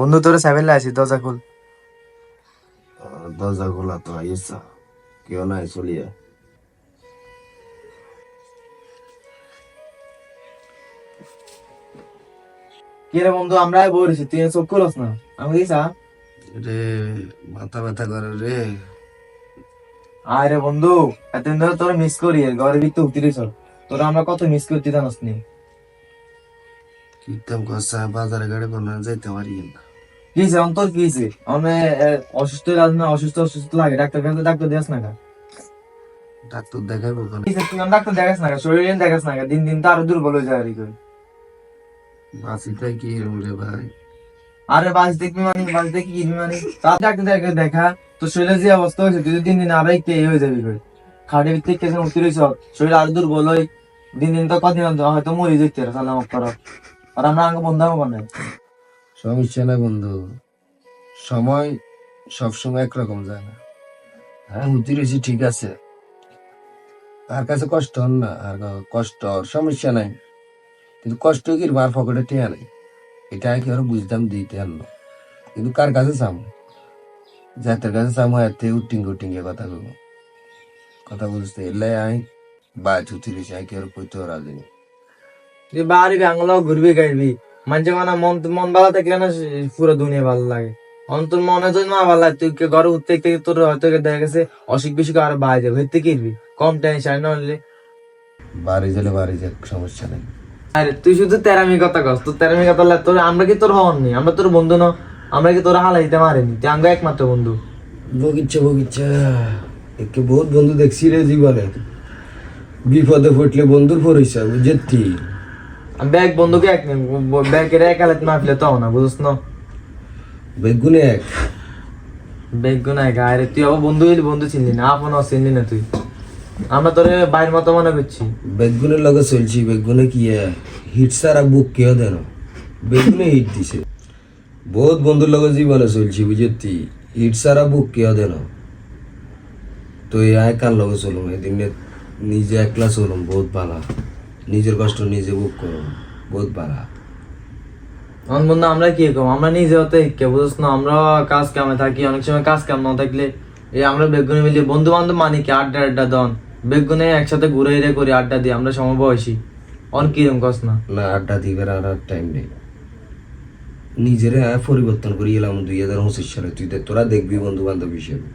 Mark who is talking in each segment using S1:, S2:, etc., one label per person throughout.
S1: বন্ধু তোরে সেভেন আছি দরজা খুল।
S2: দরজা খোলা তো আইসা কেউ নাই চলিয়া।
S1: কি রে বন্ধু আমরা বলেছি তুই চোখ খুলস না। আমি দিছা
S2: রে মাথা ব্যথা করে রে।
S1: আরে বন্ধু এতদিন ধরে তোরা মিস করি ঘরে ভিতরে উঠিস তোরা আমরা কত মিস করতে জানাস নি।
S2: কীর্তন করছে বাজারে গাড়ি কোনো যাইতে পারি না।
S1: কি কি হয়েছে আমি অসুস্থ লাগে না অসুস্থ অসুস্থ লাগে। ডাক্তার কাছে ডাক্তার দেখাস না
S2: ডাক্তার দেখাবো কেন?
S1: কি তুই ডাক্তার দেখাস না শরীরে দেখাস না দিন দিন তো আরও দুর্বল হয়ে যায় আর কি।
S2: বাসিটাই কি রে ভাই?
S1: আরে বাস দেখবি মানে? বাস দেখি মানে? তার ডাক্তার দেখা দেখা তোর শরীরের যে অবস্থা হয়েছে তুই তো দিন দিন আরও এই হয়ে যাবি করে। খাটে ভিতরে কেসে উঠতে রয়েছ শরীর আরও দুর্বল হয়। দিন দিন তো কদিন হয়তো মরে যেতে সালাম কর আর আমরা আগে বন্ধ হব না।
S2: সমস্যা নাই বন্ধু, সময় সবসময় একরকম যায় না। হ্যাঁ হুতি রয়েছি ঠিক আছে। তার কাছে কষ্ট হন না, আর কষ্ট, সমস্যা নাই। কিন্তু কষ্ট কি, মার পকেটে টেয়া নাই। এটা কি আর বুঝতাম দিতে আনলো কিন্তু কার কাছে চাম? যাতের কাছে চাম এতে উটিং উটিং কথা বলব। কথা বুঝতে এলে আই বা হুতি রয়েছি আই কি ওর কইতে রাজি নেই।
S1: বাড়ি বাংলা ঘুরবি, গাইবি। মানছে মানে মন মন ভালো থাকলে না পুরো দুনিয়া ভালো লাগে? অন্তর মনে হয় না ভালো লাগে তুই ঘরে উঠতে থেকে তোর হয়তো দেখা গেছে অসুখ বিসুখ আর বাইরে যাবে হেঁটে কিনবি কম টেনশন না হলে
S2: বাড়ি গেলে বাড়ি যাক সমস্যা নেই।
S1: আরে তুই শুধু তেরামি কথা কস তোর তেরামি কথা লাগে তোর আমরা কি তোর হওয়ার নেই? আমরা তোর বন্ধু ন আমরা কি তোর হালাই দিতে মারিনি? তুই আমরা একমাত্র বন্ধু।
S2: বগিচ্ছা বগিচ্ছা। একে বহুত বন্ধু দেখছি রে জীবনে। বিপদে ফুটলে বন্ধুর পরিচয় বুঝেছি
S1: ব্যাগ বন্ধুকে এক ব্যাগের এক হালাত মারলে তো না বুঝছ না?
S2: বেগুনে এক।
S1: ব্যাগ গুনা এক আরে তুই আবার বন্ধু হইলি বন্ধু চিনলি না আপন চিনলি না তুই। আমরা তোর বাইরের মতো মনে করছি।
S2: বেগুনের লগে চলছি বেগুনে কি হিট সারা বুক কেউ দেন বেগুনে হিট দিছে। বহুত বন্ধুর লগে জীবনে চলছি বুঝেছি হিট সারা বুক কেউ দেন তো এই আয় কার লগে চলুম এদিন নিজে একলা চলুম বহুত ভালা নিজের কষ্ট নিজে বুক করুম বহুত ভালা
S1: আমার বন্ধু আমরা কি কম আমরা নিজে হতে কে? বুঝছ না আমরা কাজ কামে থাকি অনেক সময় কাজ কাম না থাকলে এই আমরা বেগুনে মিলিয়ে বন্ধু বান্ধব মানি কি? আড্ডা আড্ডা দন। বেগুনে একসাথে ঘুরে ঘুরে করি আড্ডা দিই আমরা সমবয়সী। অন কিরম কস না?
S2: না আড্ডা দিবে আর টাইম নেই। নিজের পরিবর্তন করে এলাম দুই হাজার পঁচিশ সালে। তুই তোরা দেখবি বন্ধু বান্ধব হিসেবে।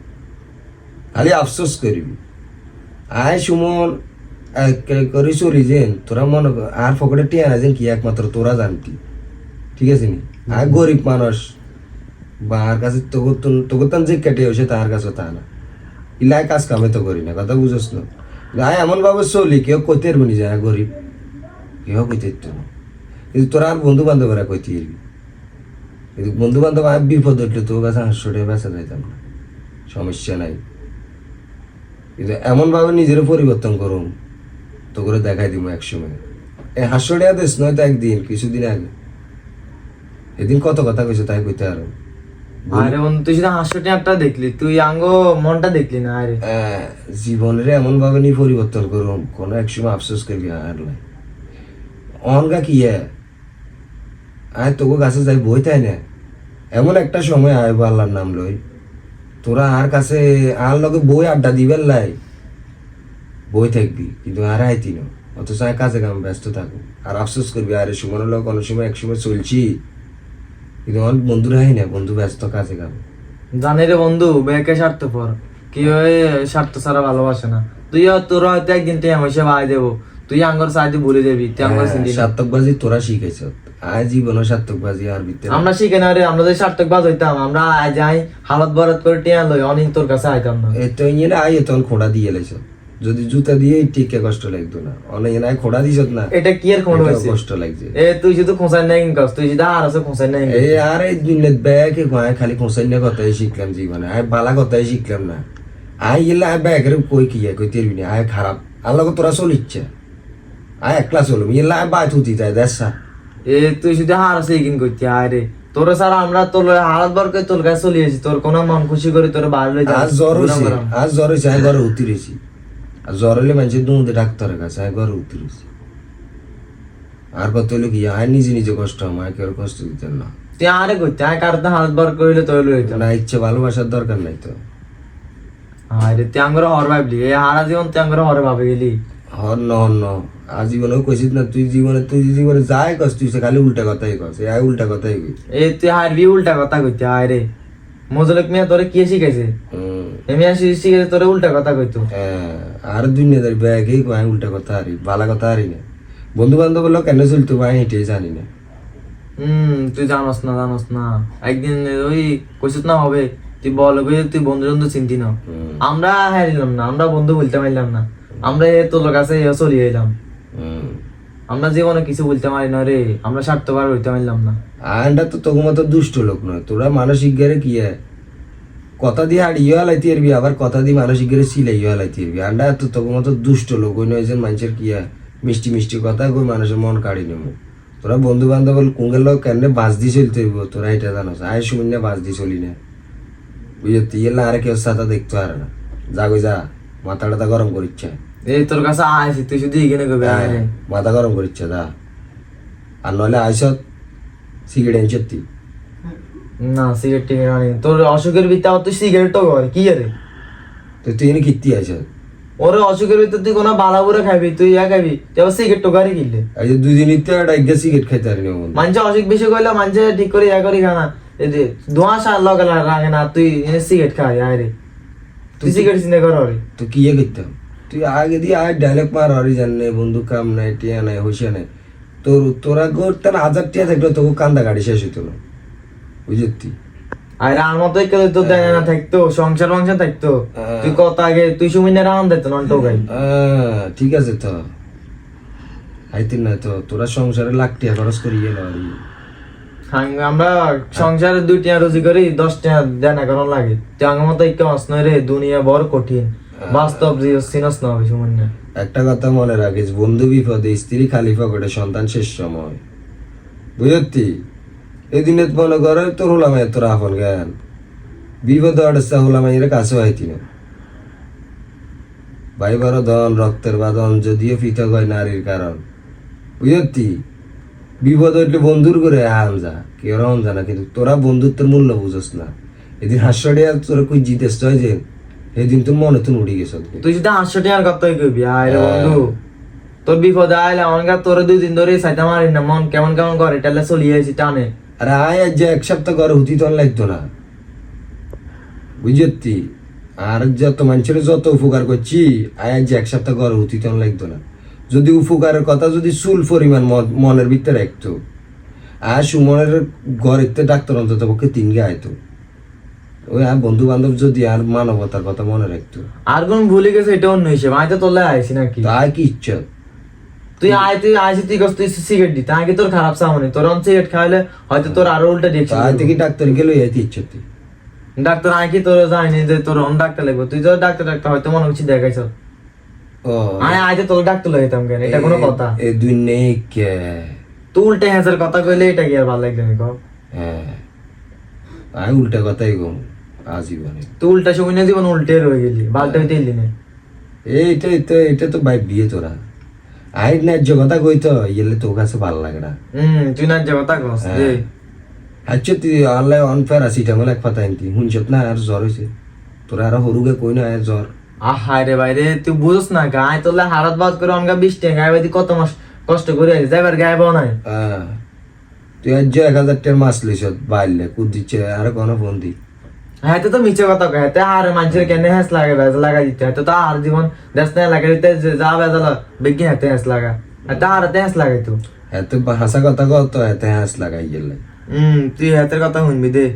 S2: খালি আফসোস করবি। আয় সুমন করে চলি যেন তোরা মনে কর আর পকেটে টিয়া না যেন কি একমাত্র তোরা জানতি। ঠিক আছে নি? আর গরিব মানুষ বা আর কাছে তোকে তোকে তান যে কেটে হয়েছে তার কাছে তা না। ইলাই কাজ কামে তো করি না কথা বুঝস না। আয় এমন ভাবে চলি কেউ কইতে পারবি না গরিব। কেউ কইতে পারতো না। কিন্তু তোরা আর বন্ধু বান্ধবরা কইতে পারবি। কিন্তু বন্ধু বান্ধব আর বিপদ উঠলে তোর কাছে হাসশো টাকা বেচা যাইতাম না। সমস্যা নাই। কিন্তু এমন ভাবে নিজের পরিবর্তন করুন। তো করে দেখাই দিব একসময়। এই হাসশো টাকা দিস নয়তো একদিন কিছুদিন আগে। এদিন কত কথা কইছে তাই কইতে আরও।
S1: আরে বন্ধু তুই শুধু হাসিটা একটা দেখলি তুই আঙ্গ মনটা দেখলি না আরে।
S2: জীবনের এমন ভাবে নি পরিবর্তন করুম কোনো একসময় আফসোস করবি আর অনগা কি এ? আয় তোকে কাছে যাই বই তাই না। এমন একটা সময় আয়ব আল্লাহর নাম লই। তোরা আর কাছে আর লগে বই আড্ডা দিবেন লাই। বই থাকবি কিন্তু আর আইতি না। অথচ আয় কাজে কাম ব্যস্ত থাকো আর আফসোস করবি আরে সুমনের লোক অনেক সময় এক সময় চলছি। কিন্তু আমার বন্ধুরা হয় না বন্ধু ব্যস্ত কাজে কাম।
S1: জানি রে বন্ধু বেকে স্বার্থ পর কি হয় স্বার্থ ছাড়া ভালোবাসে না। তুই তোর হয়তো একদিন তুই আমার আয় দেবো। তুই আঙ্গর সাহায্যে ভুলে যাবি তুই আঙ্গর চিনবি না।
S2: সার্থকবাজি তোরা শিখেছ। আজ জীবনে সার্থকবাজি আর ভিতরে।
S1: আমরা শিখে না রে আমরা যদি সার্থক বাজ হইতাম আমরা আয় যাই হালত বরাত করে টিয়া লই অনেক তোর কাছে আইতাম না।
S2: এত ইয়ে আই তখন খোড়া দিয়ে এলেছ। যদি জুতা দিয়ে টিকে কষ্ট লাগতো না। অনেক নাই খোড়া দিছ না।
S1: এটা কি কোন
S2: এটাও
S1: হয়েছে?
S2: কষ্ট লাগছে।
S1: এ তুই শুধু খোঁচাই নাই কাজ তুই শুধু আর আছে খোঁচাই নাই
S2: এই আর এই দিনের ব্যাগে কয়? খালি খোঁসাই না কথাই শিখলাম জীবনে। আয় বালা কথাই শিখলাম না। আয় গেলে আয় ব্যাগের কই কি কই তেরবি না। আয় খারাপ। আল্লাহ তোরা চলিচ্ছে আয় একলা চলুম ইয়ে আয় বাই থুতি যায় দেশা
S1: এ তুই যদি হার আছে এগিন করতে আরে তোর ছাড়া আমরা তোর হালত বার করে তোর কাছে চলিয়েছি তোর কোনো মন খুশি করে তোর বাইরে লই
S2: আজ জ্বর হয়েছে আজ জ্বর হয়েছে আয় ঘরে আর জ্বর হলে মানুষের দুমতে ডাক্তারের কাছে আয় ঘরে আর কত হলো কি? আয় নিজে নিজে কষ্ট আমার কেউ কষ্ট দিতেন না।
S1: তুই আরে করতে আয় কার তো হাত বার করিলে তোর লইতো
S2: না ইচ্ছে ভালোবাসার দরকার নাই তো।
S1: আরে তুই আঙ্গর হর ভাবলি। এই হারা জীবন তুই আঙ্গর হরে ভাবে গেলি।
S2: হর ন হর ন। আজীবনেও কইছিস না তুই জীবনে তুই জীবনে যাই কস তুই সে খালি উল্টা কথাই কস। এই উল্টা কথাই কই।
S1: এ তুই হারবি উল্টা কথা কইতে আয় রে। মজলক মিয়া তোরে কি শিখাইছে? এমি আসি শিখাইছে তোরে উল্টা কথা কইতো।
S2: হ্যাঁ, আর দুনিয়াদার ব্যাগেই আমি উল্টা কথা হারি ভালো কথা হারি না। বন্ধু বান্ধব বলল কেন চলতো আমি এটাই জানি না।
S1: হম তুই জানোস না জানোস না। একদিন ওই কইছিস না হবে তুই বল কই তুই বন্ধু বন্ধু চিনতি না। আমরা হারিলাম না আমরা বন্ধু বলতে পারলাম না। আমরা এ তোর কাছে চলে এলাম
S2: হুম।
S1: আমরা জীবনে কিছু বলতে পারি না রে আমরা স্বার্থবার হইতে পারলাম না।
S2: আন্ডা তো তোর মতো দুষ্ট লোক নয় তোরা মানসিক গেরে কি হয়? কথা দিয়ে হাড়িয়ে হালাইতে পারবি আবার কথা দিয়ে মানসিক গেরে সিলাইয়ে হালাইতে পারবি আন্ডা তো তোর মতো দুষ্ট লোক ওই নয় যে মানুষের কি? মিষ্টি মিষ্টি কথা কই মানুষের মন কাড়ি নেব। তোরা বন্ধু বান্ধব কুঙ্গের লোক কেন বাঁচ দিয়ে চলতে হইব? তোরা এটা জানোস আয় শুনি না বাঁচ দিয়ে চলি না। বুঝতে গেলে আর কেউ সাথে দেখতে পারে না। যা গই যা মাথা টাথা গরম করিচ্ছে।
S1: এই তোর কাছে আইসি তুই শুধু এখানে কবি আয়
S2: মাথা গরম করিচ্ছে দা আর নইলে আইসত সিগারেট এনছত তুই
S1: না সিগারেট টিগারেট আনি তোর অসুখের ভিতরে তুই সিগারেট তো কর কি রে?
S2: তো তুই এনে কিত্তি আইসত
S1: ওরে অসুখের ভিতরে তুই কোনো বালা বুড়া খাবি তুই ইয়া খাবি তুই আবার সিগারেট তো গাড়ি কিনলে।
S2: এই যে দুই দিন ইতে একটা এক সিগারেট খাইতে পারি না বন্ধু।
S1: মানুষ অসুখ বেশি করলে মানুষ ঠিক করে ইয়া করি খানা। এই যে ধোঁয়া সার লগে লাগে না তুই এনে সিগারেট খাই আয় রে। তুই সিগারেট চিন্তা কর রে
S2: তো কি ইয়ে করতাম তুই আগে দিয়ে আয় ডায়লগ মার হরি জানে বন্ধু কাম নাই টিয়া নাই হইসা নাই। তোর তোরা করতেন হাজার টিয়া থাকলে তোকে কান্দা গাড়ি শেষ হইতো না। বুঝতি
S1: আর কেউ তো দেয় না থাকতো সংসার থাকতো।
S2: হ্যাঁ।
S1: তুই কত আগে তুই রান দিত না টোকাই
S2: আহ, ঠিক আছে তো। আইতিন না তো তোরা সংসারে লাখ খরচ করি গেল আর
S1: আমরা সংসারে দুই টিয়া রুজি করি দশ টিয়া দেনা করার লাগে। আমার মতো একটা অসনয় রে দুনিয়া বড় কঠিন। বাস্তব সিনস না হবে সুমিনে
S2: একটা কথা মনে রাখিস বন্ধু বিপদে স্ত্রী খালি পকেটে সন্তান শেষ সময়। বুঝতি এদিনে মনে করে তোর হলাম তোর জ্ঞান বিপদ অডস্তা হলাম এর কাছে হইতি না। ভাই বড় রক্তের বাদন যদিও পৃথক হয় নারীর কারণ। বুঝতি? বিপদ হইলে বন্ধুর করে আম যা কেউ রম জানা কিন্তু তোরা বন্ধুত্বের মূল্য বুঝস না। এদিন হাস্যডিয়া তোরা কই জিতেস হয় যে এদিন তোর মনে তুন উড়ি গেছ।
S1: তুই যদি আটশো টিয়ার কথাই কবি আয়
S2: হ্যাঁ।
S1: বন্ধু। তোর বিপদে আইলে আমার তোর দুই দিন ধরে সাইতা মারি না মন কেমন কেমন করে টালে চলিয়ে আছি টানে।
S2: আরে আয় আজ যে এক সপ্তাহ ঘরে হুতি তখন লাগতো না। বুঝতি আর যত মানুষের যত উপকার করছি আয় আজ যে এক সপ্তাহ ঘরে হুতি তখন লাগতো না। যদি উপকারের কথা যদি চুল পরিমাণ মনের ভিতরে রাখতো। আর সুমনের ঘরেতে ডাক্তার অন্তত পক্ষে তিন গে আইতো। ওই আর বন্ধু বান্ধব যদি আর মানবতার কথা মনে রাখতো।
S1: আর কোন ভুলে গেছে? এটা অন্য হিসেবে। আমি তো তোলে আইছি নাকি?
S2: তাই কি ইচ্ছা?
S1: তুই আয় তুই আইসি তুই কস তুই সিগারেট দি তাকে তোর খারাপ সামনে তোর অন সিগারেট খাইলে হয়তো তোর আরও উল্টা রিয়েকশন
S2: তাই থেকে ডাক্তার গেলে এতে ইচ্ছা তুই
S1: ডাক্তার আয় কি তোর জানি যে তোর অন ডাক্তার লাগবে। তুই তো ডাক্তার ডাক্তার হয়তো মনে হচ্ছে দেখাইছ।
S2: ও।
S1: আয় আয় তোর ডাক্তার লাগাইতাম কেন এটা কোনো কথা।
S2: এ দুই নেই কে?
S1: তুই উল্টে হ্যাঁ কথা কইলে এটা কি আর ভালো লাগবে আমি কও?
S2: হ্যাঁ। আমি উল্টা কথাই কম আজীবনে।
S1: তুই উল্টা সময় না জীবন উল্টে রয়ে গেলি বালটা হইতে এলি না।
S2: এইটা এটা এটা তো বাইক দিয়ে তোরা। আই ন্যায্য কথা কই তো ইয়েলে তোর কাছে ভালো লাগে না।
S1: হুম তুই না যে কথা কস যে
S2: আচ্ছা তুই অনলাইন অন প্যারাসিটামল এক পাতা আনতি শুনছত না আর জ্বর হয়েছে তোরা আর সৰুকে কই না আর জ্বর।
S1: আহাই রে ভাই রে তুই বুঝস না গায়ে তোলে হারাত বাদ করে অনগা বিশ টাকা গায়ে বাদি কত মাস কষ্ট করে আইস যাইবার গায়ে বানাই
S2: আহ, তুই আজ এক হাজার টাকার মাছ লইছত বাইলে কুদ দিচ্ছে আর কোনো ফোন দি।
S1: হ্যাঁ তো মিছে কথা কয়। তে আর মানুষের কেন হ্যাস লাগে বেজ লাগা দিতে। হয় তো আর জীবন দেশ না লাগা দিতে যা বেজাল বেগি হাতে হ্যাস লাগা। তো আর হ্যাস লাগে তো।
S2: এত হাসা কথা কত হেতে হাস লাগাই গেলে
S1: হুম তুই হাতের কথা শুনবি দে।